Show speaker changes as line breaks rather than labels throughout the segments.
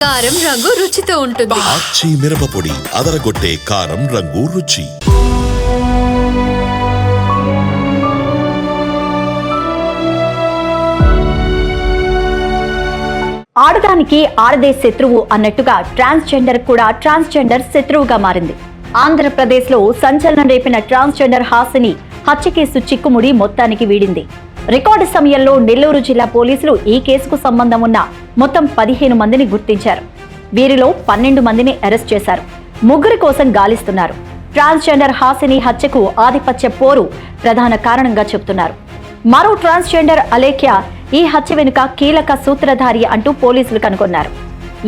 కారం రంగు రుచితో ఉంటుంది.
ఆచి మిరపపొడి అదరగొట్టే కారం రంగు రుచి.
ఆడదానికి ఆడదే శత్రువు అన్నట్టుగా ట్రాన్స్జెండర్ కూడా ట్రాన్స్జెండర్ శత్రువుగా మారింది. ఆంధ్రప్రదేశ్లో సంచలనం రేపిన ట్రాన్స్జెండర్ హాసిని హత్య కేసు చిక్కుముడి మొత్తానికి వీడింది. రికార్డు సమయంలో నెల్లూరు జిల్లా పోలీసులు ఈ కేసుకు సంబంధం ఉన్న మొత్తం పదిహేను మందిని గుర్తించారు. వీరిలో పన్నెండు మందిని అరెస్ట్ చేశారు. ముగ్గురి కోసం గాలిస్తున్నారు. ట్రాన్స్జెండర్ హాసిని హత్యకు ఆధిపత్య పోరు ప్రధాన కారణంగా చెబుతున్నారు. మరో ట్రాన్స్జెండర్ అలేఖ్య ఈ హత్య వెనుక కీలక సూత్రధారి అంటూ పోలీసులు కనుగొన్నారు.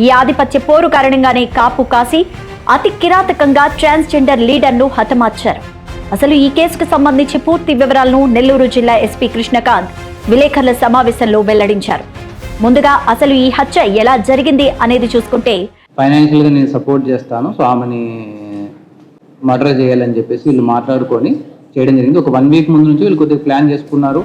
ఈ ఆధిపత్య పోరు కారణంగానే కాపు కాసి అతి కిరాతకంగా ట్రాన్స్జెండర్ లీడర్ను హతమార్చారు. అసలు ఈ కేసుకు సంబంధించి పూర్తి వివరాలను నెల్లూరు జిల్లా ఎస్పీ కృష్ణకాంత్ విలేకరుల సమావేశంలో వెల్లడించారు. ముందుగా అసలు ఈ హత్య ఎలా జరిగింది అనేది చూసుకుంటే
ఫైనాన్షియల్గా నేను సపోర్ట్ చేస్తాను సో ఆమెని మర్డర్ చేయాలని చెప్పేసి వీళ్ళు మాట్లాడుకొని చేయడం జరిగింది. ఒక వన్ వీక్ ముందు నుంచి వీళ్ళు కొద్దిగా ప్లాన్ చేసుకున్నారు.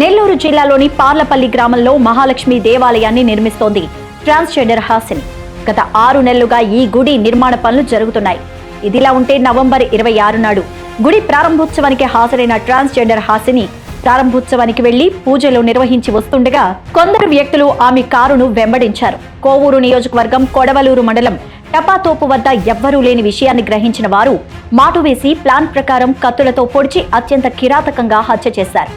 నెల్లూరు జిల్లాలోని పార్లపల్లి గ్రామంలో మహాలక్ష్మి దేవాలయాన్ని నిర్మిస్తోంది ట్రాన్స్జెండర్ హాసిని. గత ఆరు నెలలుగా ఈ గుడి నిర్మాణ పనులు జరుగుతున్నాయి. ఇదిలా ఉంటే నవంబర్ ఇరవై ఆరు నాడు గుడి ప్రారంభోత్సవానికి హాజరైన ట్రాన్స్జెండర్ హాసిని ప్రారంభోత్సవానికి వెళ్ళి పూజలు నిర్వహించి వస్తుండగా కొందరు వ్యక్తులు ఆమె కారును వెంబడించారు. కోవూరు నియోజకవర్గం కొడవలూరు మండలం టపాతోపు వద్ద ఎవ్వరూ లేని విషయాన్ని గ్రహించిన వారు మాటు వేసి ప్లాన్ ప్రకారం కత్తులతో పొడిచి అత్యంత కిరాతకంగా హత్య చేశారు.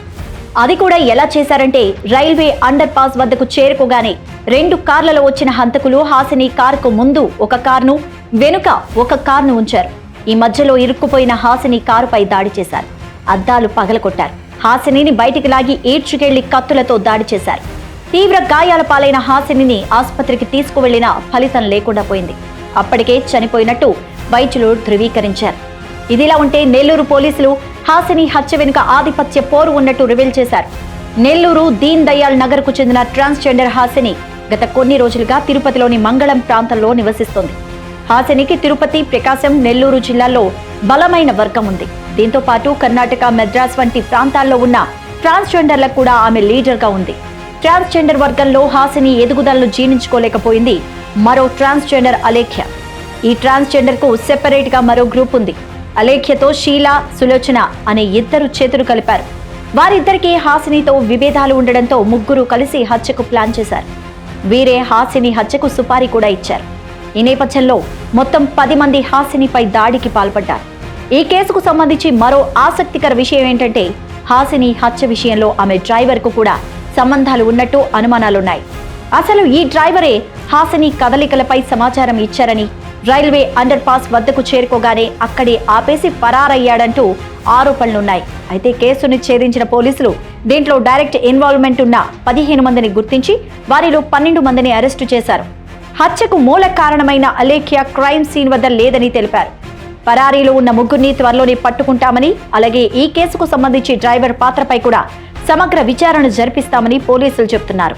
అది కూడా ఎలా చేశారంటే రైల్వే అండర్ పాస్ వద్దకు చేరుకోగానే రెండు కార్లలో వచ్చిన హంతకులు హాసిని కారుకు ముందు ఒక కారును వెనుక ఒక కారును ఉంచారు. ఈ మధ్యలో ఇరుక్కుపోయిన హాసిని కారుపై దాడి చేశారు. అద్దాలు పగలకొట్టారు హాసినిని బయటికి లాగి ఈడ్చుకెళ్ళి కత్తులతో దాడి చేశారు. తీవ్ర గాయాల పాలైన హాసినిని ఆసుపత్రికి తీసుకువెళ్ళినా ఫలితం లేకుండా పోయింది. అప్పటికే చనిపోయినట్టు వైద్యులు ధృవీకరించారు. ఇదిలా ఉంటే నెల్లూరు పోలీసులు హాసిని హత్య వెనుక ఆధిపత్య పోరు ఉన్నట్టు రివీల్ చేశారు. నెల్లూరు దీన్ దయాళ్ నగర్కు చెందిన ట్రాన్స్జెండర్ హాసిని గత కొన్ని రోజులుగా తిరుపతిలోని మంగళం ప్రాంతంలో నివసిస్తోంది. హాసినికి తిరుపతి ప్రకాశం నెల్లూరు జిల్లాల్లో బలమైన వర్గం ఉంది. దీంతో పాటు కర్ణాటక మెద్రాస్ వంటి ప్రాంతాల్లో ఉన్న ట్రాన్స్జెండర్లకు కూడా ఆమె లీడర్గా ఉంది. ట్రాన్స్జెండర్ వర్గంలో హాసిని ఎదుగుదలను జీర్ణించుకోలేకపోయింది మరో ట్రాన్స్జెండర్ అలేఖ్య. ఈ ట్రాన్స్జెండర్కు కు సెపరేట్గా మరో గ్రూప్ ఉంది. అలేఖ్యతో షీలా సులోచన అనే ఇద్దరు చేతులు కలిపారు. వారిద్దరికీ హాసినితో విభేదాలు ఉండడంతో ముగ్గురు కలిసి హత్యకు ప్లాన్ చేశారు. వీరే హాసిని హత్యకు సుపారీ కూడా ఇచ్చారు. ఈ నేపథ్యంలో మొత్తం పది మంది హాసినిపై దాడికి పాల్పడ్డారు. ఈ కేసుకు సంబంధించి మరో ఆసక్తికర విషయం ఏంటంటే హాసిని హత్య విషయంలో ఆమె డ్రైవర్కు కూడా సంబంధాలు ఉన్నట్టు అనుమానాలున్నాయి. అసలు ఈ డ్రైవరే హాసిని కదలికలపై సమాచారం ఇచ్చారని రైల్వే అండర్ పాస్ వద్దకు చేరుకోగానే అక్కడే ఆపేసి పరారయ్యాడంటూ ఆరోపణలున్నాయి. అయితే కేసుని ఛేదించిన పోలీసులు దీంట్లో డైరెక్ట్ ఇన్వాల్వ్మెంట్ ఉన్న పదిహేను మందిని గుర్తించి వారిలో పన్నెండు మందిని అరెస్టు చేశారు. హత్యకు మూల కారణమైన అలేఖ్య క్రైమ్ సీన్ వద్ద లేదని తెలిపారు. పరారీలో ఉన్న ముగ్గురిని త్వరలోనే పట్టుకుంటామని అలాగే ఈ కేసుకు సంబంధించి డ్రైవర్ పాత్రపై కూడా సమగ్ర విచారణ జరిపిస్తామని పోలీసులు చెబుతున్నారు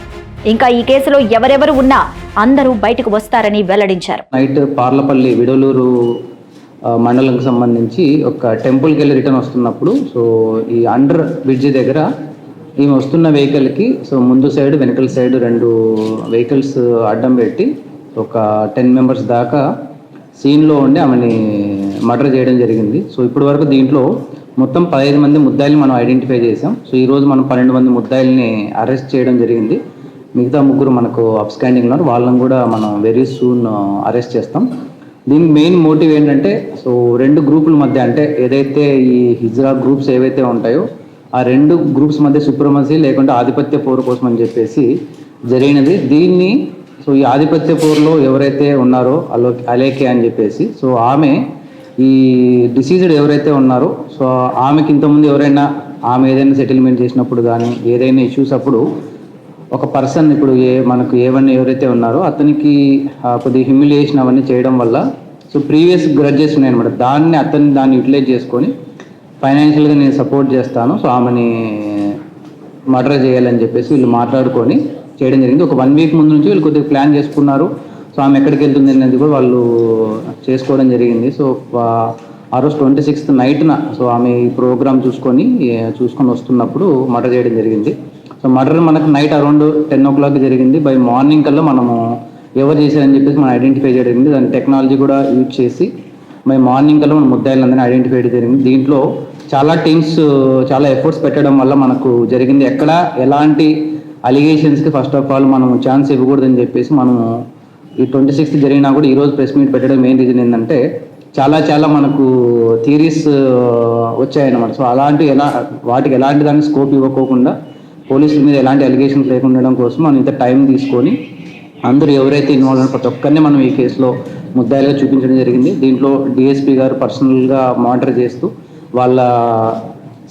ఇంకా ఈ కేసులో ఎవరెవరు ఉన్నా అందరూ బయటకు వస్తారని వెల్లడించారు.
నైట్ పార్లపల్లి విడలూరు మండలంకు సంబంధించి ఒక టెంపుల్కి వెళ్ళి రిటర్న్ వస్తున్నప్పుడు సో ఈ అండర్ బ్రిడ్జ్ దగ్గర ఈమె వస్తున్న వెహికల్కి సో ముందు సైడ్ వెనకల సైడ్ రెండు వెహికల్స్ అడ్డం పెట్టి ఒక టెన్ మెంబర్స్ దాకా సీన్లో ఉండి ఆమెని మర్డర్ చేయడం జరిగింది. సో ఇప్పటి వరకు దీంట్లో మొత్తం పదహైదు మంది ముద్దాయిల్ని మనం ఐడెంటిఫై చేసాం సో ఈరోజు మనం పన్నెండు మంది ముద్దాయిల్ని అరెస్ట్ చేయడం జరిగింది. మిగతా ముగ్గురు మనకు అప్స్టాండింగ్ ఉన్నారు. వాళ్ళని కూడా మనం వెరీ సూన్ అరెస్ట్ చేస్తాం. దీనికి మెయిన్ మోటివ్ ఏంటంటే సో రెండు గ్రూపుల మధ్య అంటే ఏదైతే ఈ హిజ్రా గ్రూప్స్ ఏవైతే ఉంటాయో ఆ రెండు గ్రూప్స్ మధ్య సుప్రమసీ లేకుంటే ఆధిపత్య పోరు కోసం అని చెప్పేసి జరిగినది. దీన్ని సో ఈ ఆధిపత్య పోరులో ఎవరైతే ఉన్నారో అలో అలేకే అని చెప్పేసి సో ఆమె ఈ డిసీజ్డ్ ఎవరైతే ఉన్నారో సో ఆమెకి ఇంతకుముందు ఎవరైనా ఆమె ఏదైనా సెటిల్మెంట్ చేసినప్పుడు కానీ ఏదైనా ఇష్యూస్ అప్పుడు ఒక పర్సన్ ఇప్పుడు ఏ మనకు ఏవన్నీ ఎవరైతే ఉన్నారో అతనికి కొద్ది కొద్దిగా హ్యూమిలియేషన్ అవన్నీ చేయడం వల్ల సో ప్రీవియస్ గ్రడ్జెస్ ఉన్నాయన్నమాట. దాన్ని అతన్ని దాన్ని యూటిలైజ్ చేసుకొని ఫైనాన్షియల్గా నేను సపోర్ట్ చేస్తాను సో ఆమెని మర్డర్ చేయాలని చెప్పేసి వీళ్ళు మాట్లాడుకొని చేయడం జరిగింది. ఒక వన్ వీక్ ముందు నుంచి వీళ్ళు కొద్దిగా ప్లాన్ చేసుకున్నారు. సో ఆమె ఎక్కడికి వెళ్తుంది అనేది కూడా వాళ్ళు చేసుకోవడం జరిగింది. సో ఆ- రోజు ట్వంటీ సిక్స్త్ నైట్న సో ఆమె ఈ ప్రోగ్రామ్ చూసుకొని చూసుకొని వస్తున్నప్పుడు మర్డర్ చేయడం జరిగింది. సో మర్డర్ మనకు night around ten o'clock జరిగింది. బై మార్నింగ్ కల్లా మనము ఎవరు చేశారని చెప్పేసి మనం ఐడెంటిఫై చేయడం జరిగింది. దాని టెక్నాలజీ కూడా యూజ్ చేసి బై మార్నింగ్ కల్లా మన ముద్దాయిలందరినీ ఐడెంటిఫై చేయడం జరిగింది. దీంట్లో చాలా టీమ్స్ చాలా ఎఫర్ట్స్ పెట్టడం వల్ల మనకు జరిగింది. ఎక్కడ ఎలాంటి అలిగేషన్స్కి ఫస్ట్ ఆఫ్ ఆల్ మనం ఛాన్స్ ఇవ్వకూడదని చెప్పేసి మనము ఈ ట్వంటీ సిక్స్త్ జరిగినా కూడా ఈరోజు ప్రెస్ మీట్ పెట్టడం మెయిన్ రీజన్ ఏంటంటే చాలా చాలా మనకు థీరీస్ వచ్చాయన్నమాట. సో అలాంటి ఎలా వాటికి ఎలాంటి దానికి స్కోప్ ఇవ్వకోకుండా పోలీసుల మీద ఎలాంటి అలిగేషన్స్ లేకుండా ఉండడం కోసం మనం ఇంత టైం తీసుకొని అందరూ ఎవరైతే ఇన్వాల్వ్ అయిన ప్రతి ఒక్కరిని మనం ఈ కేసులో ముద్దాయిలుగా చూపించడం జరిగింది. దీంట్లో డిఎస్పీ గారు పర్సనల్గా మానిటర్ చేస్తూ వాళ్ళ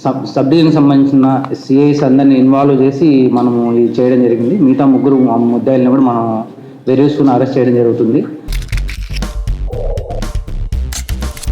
సబ్ సబ్ డివిజన్కి సంబంధించిన సిఐస్ అందరిని ఇన్వాల్వ్ చేసి మనము ఇది చేయడం జరిగింది. మిగతా ముగ్గురు ముద్దాయిల్ని కూడా మనం వేరేసుకుని అరెస్ట్ చేయడం జరుగుతుంది.